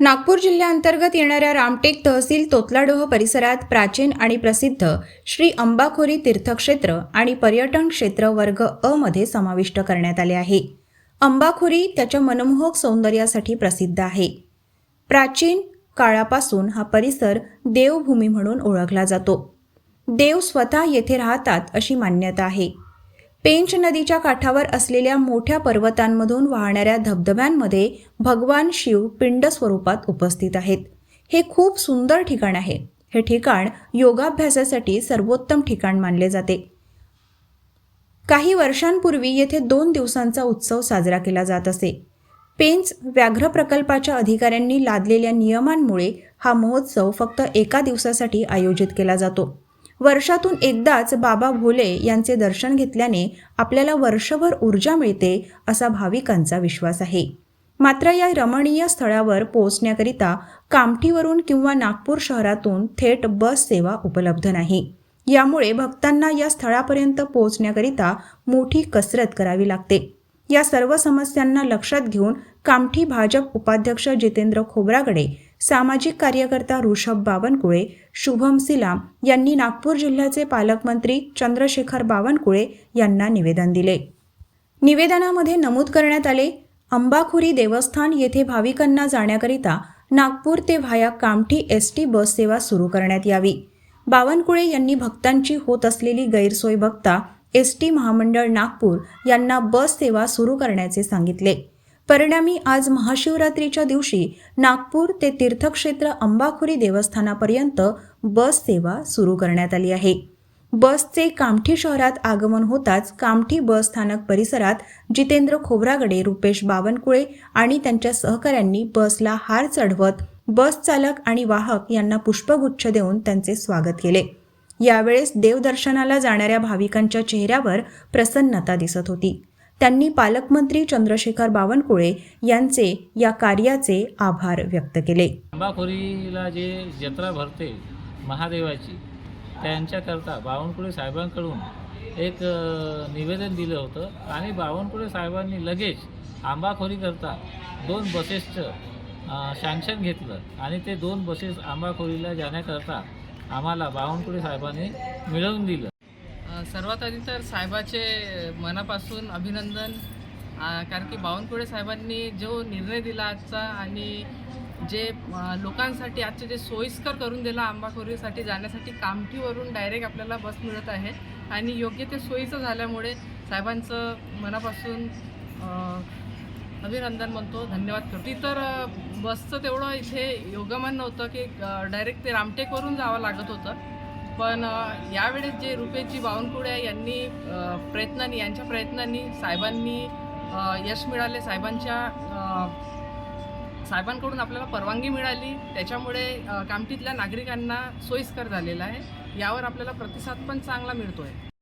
नागपूर जिल्ह्याअंतर्गत येणाऱ्या रामटेक तहसील तोतलाडोह परिसरात प्राचीन आणि प्रसिद्ध श्री अंबाखोरी तीर्थक्षेत्र आणि पर्यटन क्षेत्र वर्ग अ मध्ये समाविष्ट करण्यात आले आहे. अंबाखोरी त्याच्या मनमोहक सौंदर्यासाठी प्रसिद्ध आहे. प्राचीन काळापासून हा परिसर देवभूमी म्हणून ओळखला जातो. देव स्वतः येथे राहतात अशी मान्यता आहे. पेंच नदीच्या काठावर असलेल्या मोठ्या पर्वतांमधून वाहणाऱ्या धबधब्यांमध्ये भगवान शिव पिंड स्वरूपात उपस्थित आहेत. हे खूप सुंदर ठिकाण आहे. हे ठिकाण योगाभ्यासासाठी सर्वोत्तम ठिकाण मानले जाते. काही वर्षांपूर्वी येथे दोन दिवसांचा उत्सव साजरा केला जात असे. पेंच व्याघ्र प्रकल्पाच्या अधिकाऱ्यांनी लादलेल्या नियमांमुळे हा महोत्सव फक्त एका दिवसासाठी आयोजित केला जातो. वर्षातून एकदाच बाबा भोले यांचे दर्शन घेतल्याने आपल्याला वर्षभर ऊर्जा मिळते असा भाविकांचा विश्वास आहे. मात्र या रमणीय स्थळावर पोहोचण्याकरिता कामठीवरून किंवा नागपूर शहरातून थेट बस सेवा उपलब्ध नाही. यामुळे भक्तांना या स्थळापर्यंत पोहोचण्याकरिता मोठी कसरत करावी लागते. या सर्व समस्यांना लक्षात घेऊन कामठी भाजप उपाध्यक्ष जितेंद्र खोब्राकडे सामाजिक कार्यकर्ता ऋषभ बावनकुळे शुभम सिलाम यांनी नागपूर जिल्ह्याचे पालकमंत्री चंद्रशेखर बावनकुळे यांना निवेदन दिले. निवेदनामध्ये नमूद करण्यात आले अंबाखोरी देवस्थान येथे भाविकांना जाण्याकरिता नागपूर ते via Kamthi S T bus सेवा सुरू करण्यात यावी. बावनकुळे यांनी भक्तांची होत असलेली गैरसोय बघता एस टी महामंडळ नागपूर यांना बस सेवा सुरू करण्याचे सांगितले. परिणामी आज महाशिवरात्रीच्या दिवशी नागपूर ते तीर्थक्षेत्र अंबाखोरी देवस्थानापर्यंत बस सेवा सुरू करण्यात आली आहे. बसचे कामठी शहरात आगमन होताच कामठी बस स्थानक परिसरात जितेंद्र खोब्रागडे रुपेश बावनकुळे आणि त्यांच्या सहकाऱ्यांनी बसला हार चढवत बस चालक आणि वाहक यांना पुष्पगुच्छ देऊन त्यांचे स्वागत केले. यावेळेस देवदर्शनाला जाणाऱ्या भाविकांच्या चेहऱ्यावर प्रसन्नता दिसत होती. त्यांनी पालकमंत्री चंद्रशेखर बावनकुळे यांचे या कार्याचे आभार व्यक्त केले. आंबाखोरीला जे जत्रा भरते महादेवाची त्यांच्याकरता बावनकुळे साहेबांकडून एक निवेदन दिलं होतं आणि बावनकुळे साहेबांनी लगेच आंबाखोरीकरता दोन बसेसचं सँक्शन घेतलं आणि ते दोन बसेस आंबाखोरीला जाण्याकरता आम्हाला बावनकुळे साहेबांनी मिळवून दिलं. सर्वात आधी तर साहेबाचे मनापासून अभिनंदन. कारण की बावनकुळे साहेबांनी जो निर्णय दिला आजचा आणि जे लोकांसाठी आजचे जे सोयीस्कर करून दिला आंबाखोरीसाठी जाण्यासाठी कामठीवरून डायरेक्ट आपल्याला बस मिळत आहे. आणि योग्य ते सोयीचं झाल्यामुळे साहेबांचं मनापासून अभिनंदन म्हणतो धन्यवाद करतो. तर बसचं तेवढं इथे योगमान नव्हतं की डायरेक्ट ते रामटेकवरून जावं लागत होतं. पण यावेळेस जे रुपेची बावनकुळे यांनी प्रयत्नांनी यांच्या प्रयत्नांनी साहेबांनी यश मिळाले. साहेबांच्या साहेबांकडून आपल्याला परवानगी मिळाली. त्याच्यामुळे कामठीतल्या नागरिकांना सोयीस्कर झालेला आहे. यावर आपल्याला प्रतिसाद पण चांगला मिळतो आहे